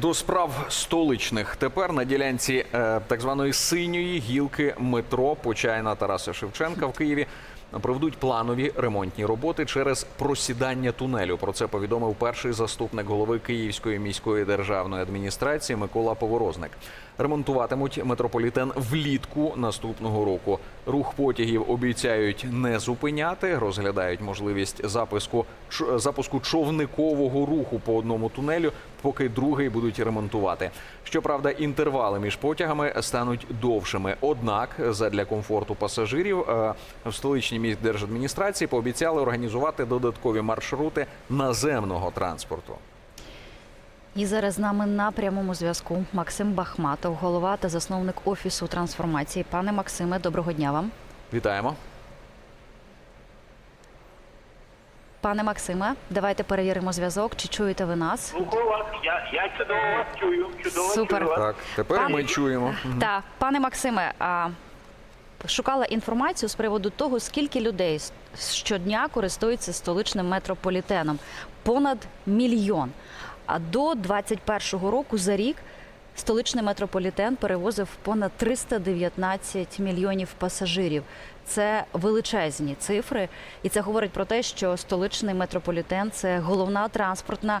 До справ столичних тепер на ділянці е, так званої синьої гілки метро Почайна Тараса Шевченка в Києві проведуть планові ремонтні роботи через просідання тунелю. Про це повідомив перший заступник голови Київської міської державної адміністрації Микола Поворозник. Ремонтуватимуть метрополітен влітку наступного року. Рух потягів обіцяють не зупиняти, розглядають можливість запуску запуску човникового руху по одному тунелю, поки другий будуть ремонтувати. Щоправда, інтервали між потягами стануть довшими. Однак, задля комфорту пасажирів е, в столичній міськдержадміністрації пообіцяли організувати додаткові маршрути наземного транспорту. І зараз з нами на прямому зв'язку Максим Бахматов, голова та засновник офісу трансформації. Пане Максиме, доброго дня вам. Вітаємо. Пане Максиме, давайте перевіримо зв'язок. Чи чуєте ви нас? Слухаю вас, я, я чудово вас чую. Чудово Супер. чую вас. Так, тепер Пане- ми чуємо. Так, пане Максиме, а, шукала інформацію з приводу того, скільки людей с- щодня користуються столичним метрополітеном. Понад мільйон. А до 21-го року за рік столичний метрополітен перевозив понад 319 мільйонів пасажирів. Це величезні цифри, і це говорить про те, що столичний метрополітен це головна транспортна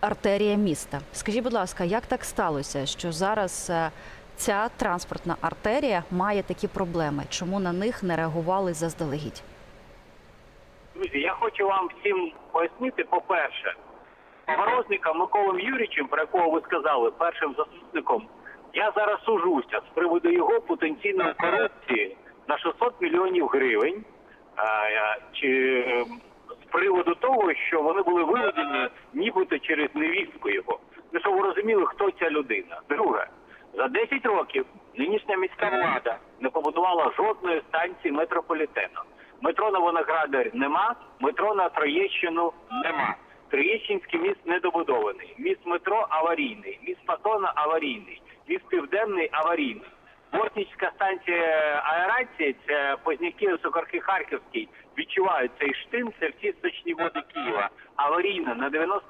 артерія міста. Скажіть, будь ласка, як так сталося, що зараз е, ця транспортна артерія має такі проблеми? Чому на них не реагували заздалегідь? Друзі, я хочу вам всім пояснити, по-перше, Морозником Миколом Юрійовичем, про якого ви сказали, першим заступником, я зараз сужуся з приводу його потенційної корупції на 600 мільйонів гривень, чи е, з приводу того, що вони були виведені нібито через невістку його. Ну, щоб ви розуміли, хто ця людина. Друге, за 10 років нинішня міська влада не побудувала жодної станції метрополітену. Метро на Виноградар нема, метро на Троєщину нема. Троєщинський міст недобудований. Міст метро аварійний, міст Патона аварійний, міст Південний аварійний. Бортнічська станція аерації, це Позняки, Сокорки Харківський, відчувають цей штин, це всі сточні води Києва. Аварійна на 90%.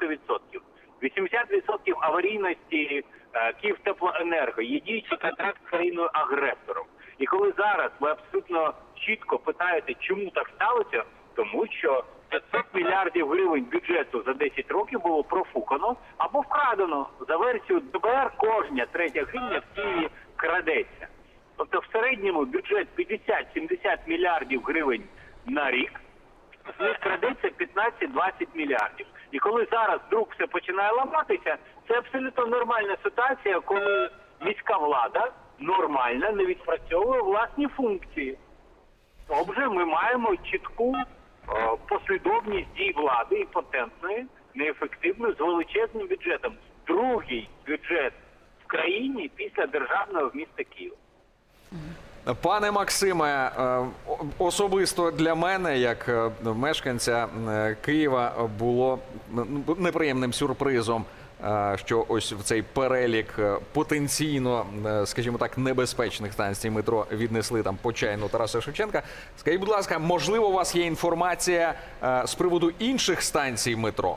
80% аварійності е, Київтеплоенерго є діючий контракт з країною агресором. І коли зараз ви абсолютно чітко питаєте, чому так сталося, тому що 500 мільярдів гривень бюджету за 10 років було профукано або вкрадено за версією ДБР. Кожня третя гривня в Києві крадеться. Тобто в середньому бюджет 50-70 мільярдів гривень на рік з них крадеться 15-20 мільярдів. І коли зараз вдруг все починає ламатися, це абсолютно нормальна ситуація, коли міська влада нормально не відпрацьовує власні функції. Отже, ми маємо чітку послідовність дій влади імпотентної, неефективної, з величезним бюджетом. Другий бюджет в країні після державного міста Києва. Пане Максиме, е, особисто для мене, як е, мешканця е, Києва, було неприємним сюрпризом, е, що ось в цей перелік е, потенційно, е, скажімо так, небезпечних станцій метро віднесли там почайну Тараса Шевченка. Скажіть, будь ласка, можливо, у вас є інформація е, з приводу інших станцій метро,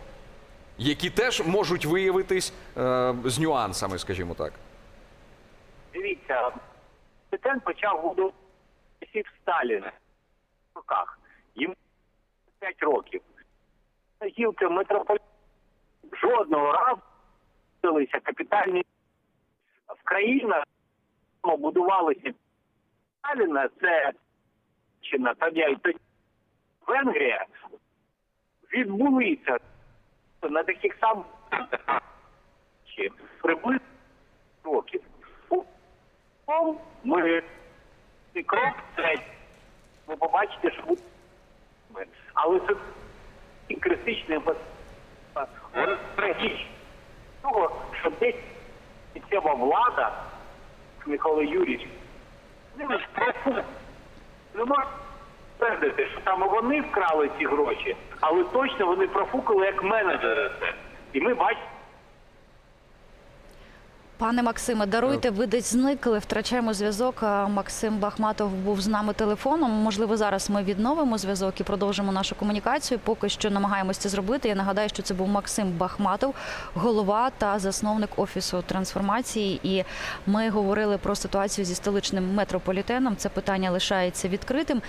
які теж можуть виявитись з нюансами, скажімо так. Дивіться, Петен почав будувати часів Сталіна в руках. Йому 5 років. Гілки метрополітену жодного разу капітальні в країнах, що будувалися Сталіна, це тоді Венгрія, відбулися на таких самих приблизно років. Ми крок третій. Ви побачите, що буде. Але це і критичне воно трагічне. Того, що десь місцева влада, Микола Юрійович, не ж. Не можна що саме вони вкрали ці гроші, але точно вони профукали як менеджери. І ми бачимо. Пане Максиме, даруйте, ви десь зникли, втрачаємо зв'язок. Максим Бахматов був з нами телефоном. Можливо, зараз ми відновимо зв'язок і продовжимо нашу комунікацію. Поки що намагаємося це зробити. Я нагадаю, що це був Максим Бахматов, голова та засновник офісу трансформації. І ми говорили про ситуацію зі столичним метрополітеном. Це питання лишається відкритим.